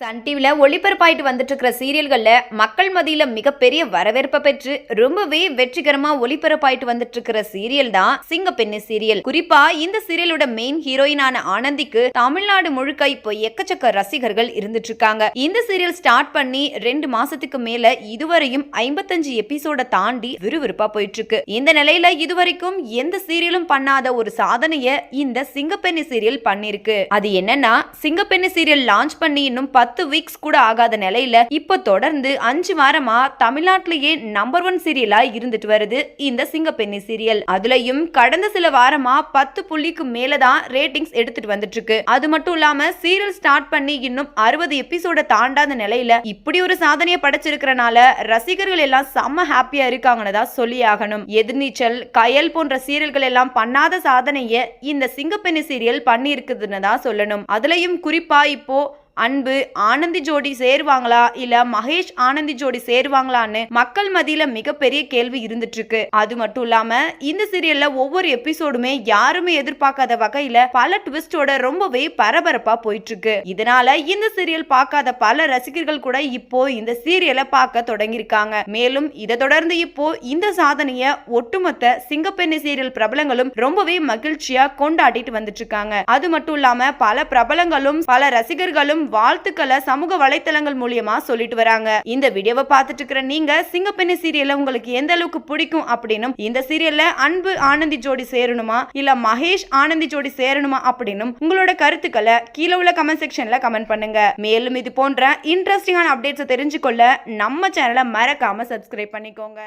Sun டிவியில் ஒளிபரப்பாயிட்டு வந்துட்டு இருக்கிற மக்கள் மத்தியில மிகப்பெரிய வரவேற்பை பெற்று ரொம்பவே வெற்றிகரமாக ஒளிபரப்பாயிட்டு வந்துட்டு இருக்கிற சீரியல் தான் சிங்கப்பெண்ணு சீரியல். குறிப்பா இந்த சீரியலோட மெயின் ஹீரோயினான ஆனந்திக்கு தமிழ்நாடு முழுக்க இப்போ எக்கச்சக்க ரசிகர்கள் இருந்துட்டு இருக்காங்க இந்த சீரியல் ஸ்டார்ட் பண்ணி ரெண்டு மாசத்துக்கு மேல இதுவரையும் ஐம்பத்தஞ்சு எபிசோட தாண்டி விறுவிறுப்பா போயிட்டு இருக்கு இந்த நிலையில இதுவரைக்கும் எந்த சீரியலும் பண்ணாத ஒரு சாதனைய இந்த சிங்கப்பெண்ணு சீரியல் பண்ணிருக்கு. அது என்னன்னா சிங்கப்பெண்ணு சீரியல் லான்ச் பண்ணி இன்னும் பத்து வீக்ஸ் கூட ஆகாத நிலையில இப்போ தொடர்ந்து அஞ்சு வாரமா தமிழ்நாட்டிலேயே நம்பர் ஒன் சீரியலா இருந்துட்டு வருது இந்த சிங்கப்பெண்ணி சீரியல் அதுலயும் கடந்த சில வாரமா பத்து புள்ளிக்கு மேலதான் ரேட்டிங்ஸ் எடுத்துட்டு வந்துட்டு இருக்கு அது மட்டும் இல்லாம சீரியல் ஸ்டார்ட் பண்ணி இன்னும் அறுபது எபிசோட தாண்டாத நிலையில இப்படி ஒரு சாதனையை படைச்சிருக்கிறனால ரசிகர்கள் எல்லாம் செம்ம ஹாப்பியா இருக்காங்கன்னு தான் சொல்லி ஆகணும் எதிர்நீச்சல் கயல் போன்ற சீரியல்கள் எல்லாம் பண்ணாத சாதனையை இந்த சிங்கப்பெண்ணி சீரியல் பண்ணி இருக்குதுன்னு தான் சொல்லணும். அதுலயும் குறிப்பா இப்போ அன்பு ஆனந்தி ஜோடி சேருவாங்களா? இல்ல மகேஷ் ஆனந்தி ஜோடி சேருவாங்களான்னு மக்கள் மத்தியில மிகப்பெரிய கேள்வி இருந்துட்டு இருக்கு அது மட்டும் இல்லாம இந்த சீரியல்ல ஒவ்வொரு எபிசோடுமே யாருமே எதிர்பார்க்காத வகையில பல ட்விஸ்டோட ரொம்பவே பரபரப்பா போயிட்டு இருக்கு இதனால இந்த சீரியல் பார்க்காத பல ரசிகர்கள் கூட இப்போ இந்த சீரியலை பார்க்க தொடங்கியிருக்காங்க. மேலும் இதை தொடர்ந்து இப்போ இந்த சாதனைய ஒட்டுமொத்த சிங்கப்பெண்ணி சீரியல் பிரபலங்களும் ரொம்பவே மகிழ்ச்சியா கொண்டாடிட்டு வந்துட்டு இருக்காங்க அது மட்டும் இல்லாம பல பிரபலங்களும் பல ரசிகர்களும் வாழ்த்துக்களை சமூக வலைத்தளங்கள் மூலியமா சொல்லிட்டு வராங்க. இந்த வீடியோவை பார்த்துட்டு இருக்கிற நீங்க சிங்கப்பெண்ணி சீரியல்ல உங்களுக்கு எந்த அளவுக்கு பிடிக்கும் அப்படின்னு இந்த சீரியல்ல அன்பு ஆனந்தி ஜோடி சேரணுமா இல்ல மகேஷ் ஆனந்தி ஜோடி சேரணுமா அப்படின்னும் உங்களோட கருத்துக்களை கீழே உள்ள கமெண்ட் செக்ஷன்ல கமெண்ட் பண்ணுங்க. மேலும் இது போன்ற இன்ட்ரெஸ்டிங்கான அப்டேட்ஸை தெரிஞ்சுக்கொள்ள நம்ம சேனலை மறக்காம சப்ஸ்கிரைப் பண்ணிக்கோங்க.